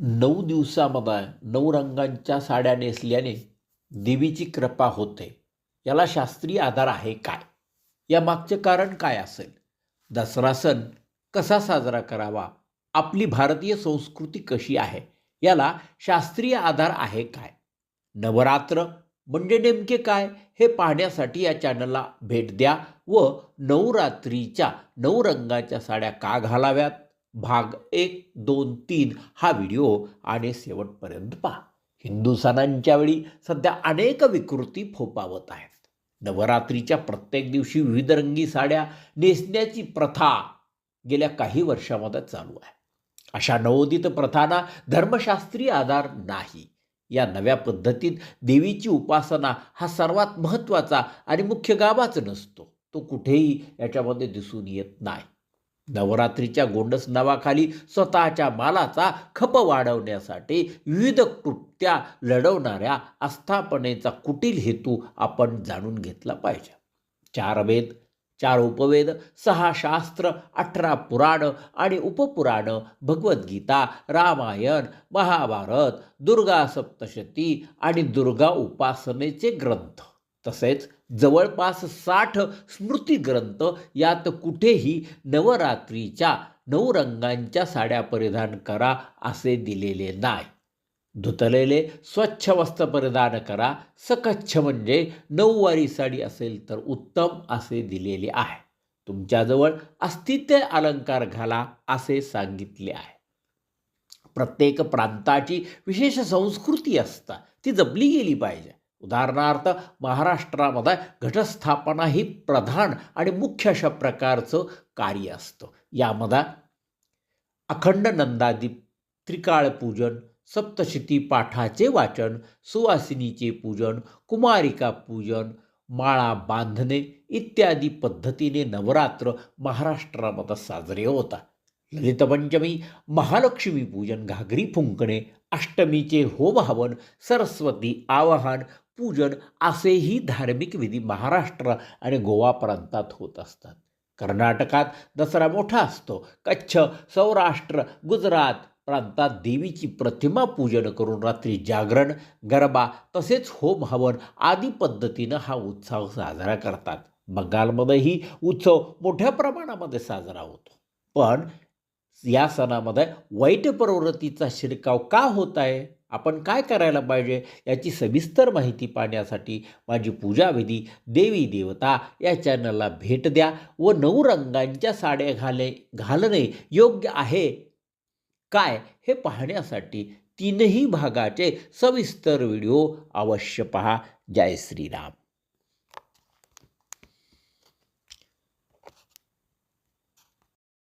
नऊ दिवसामध्ये नऊ रंगांच्या साड्या नेसल्याने देवीची कृपा होते. याला शास्त्रीय आधार आहे काय? या मागचे कारण काय असेल? दसरा सण कसा साजरा करावा? आपली भारतीय संस्कृती कशी आहे? याला शास्त्रीय आधार आहे काय? नवरात्र म्हणजे नेमके काय? हे पाहण्यासाठी या चॅनलला भेट द्या व नवरात्रीच्या नऊ रंगाच्या साड्या का घालाव्यात? भाग एक दोन तीन हा व्हिडिओ आणि शेवटपर्यंत पहा. हिंदू सणांच्या वेळी सध्या अनेक विकृती फोपावत आहेत. नवरात्रीच्या प्रत्येक दिवशी विविध रंगी साड्या नेसण्याची प्रथा गेल्या काही वर्षामध्ये चालू आहे. अशा नवोदित प्रथांना धर्मशास्त्रीय आधार नाही. या नव्या पद्धतीत देवीची उपासना हा सर्वात महत्त्वाचा आणि मुख्य गावाच नसतो. तो कुठेही याच्यामध्ये दिसून येत नाही. नवरात्रीच्या गोंडस नावाखाली स्वतःच्या मालाचा खप वाढवण्यासाठी विविध कृत्या लढवणाऱ्या आस्थापनेचा कुटील हेतू आपण जाणून घेतला पाहिजे. चार वेद चार उपवेद सहा शास्त्र अठरा पुराण आणि उपपुराण भगवद्गीता रामायण महाभारत दुर्गा सप्तशती आणि दुर्गा उपासनेचे ग्रंथ. तसेच जवळपास साठ स्मृती ग्रंथ यात कुठेही नवरात्रीच्या नऊ रंगांच्या साड्या परिधान करा असे दिलेले नाही. धुतलेले स्वच्छ वस्त्र परिधान करा. सकच्छ म्हणजे नऊवारी साडी असेल तर उत्तम असे दिलेले आहे. तुमच्याजवळ अस्तित्व अलंकार घाला असे सांगितले आहे. प्रत्येक प्रांताची विशेष संस्कृती असता ती जपली गेली पाहिजे. उदाहरणार्थ महाराष्ट्रामध्ये घटस्थापना ही प्रधान आणि मुख्य अशा प्रकारचं कार्य असतं. यामध्ये अखंड नंदादीप त्रिकाळ पूजन सप्तशती पाठाचे वाचन सुवासिनीचे पूजन कुमारिका पूजन माळा बांधणे इत्यादी पद्धतीने नवरात्र महाराष्ट्रामध्ये साजरे होतात. ललितपंचमी महालक्ष्मी पूजन घागरी फुंकणे अष्टमीचे होम हवन सरस्वती आवाहन पूजन असेही धार्मिक विधी महाराष्ट्र आणि गोवा प्रांतात होत असतात. कर्नाटकात दसरा मोठा असतो. कच्छ सौराष्ट्र गुजरात प्रांतात देवीची प्रतिमा पूजन करून रात्री जागरण गरबा तसेच होम हवन आदी पद्धतीनं हा उत्सव साजरा करतात. बंगालमध्येही उत्सव मोठ्या प्रमाणामध्ये साजरा होतो. पण या सणामध्ये वाईट प्रवृत्तीचा शिरकाव का होत आहे? आपण काय करायला पाहिजे याची सविस्तर माहिती पाहण्यासाठी माझी पूजाविधी देवी देवता या चॅनलला भेट द्या व नऊ रंगांच्या साड्या घाले घालणे योग्य आहे. काय? हे पाहण्यासाठी तीनही भागाचे सविस्तर व्हिडिओ अवश्य पहा. जय श्रीराम.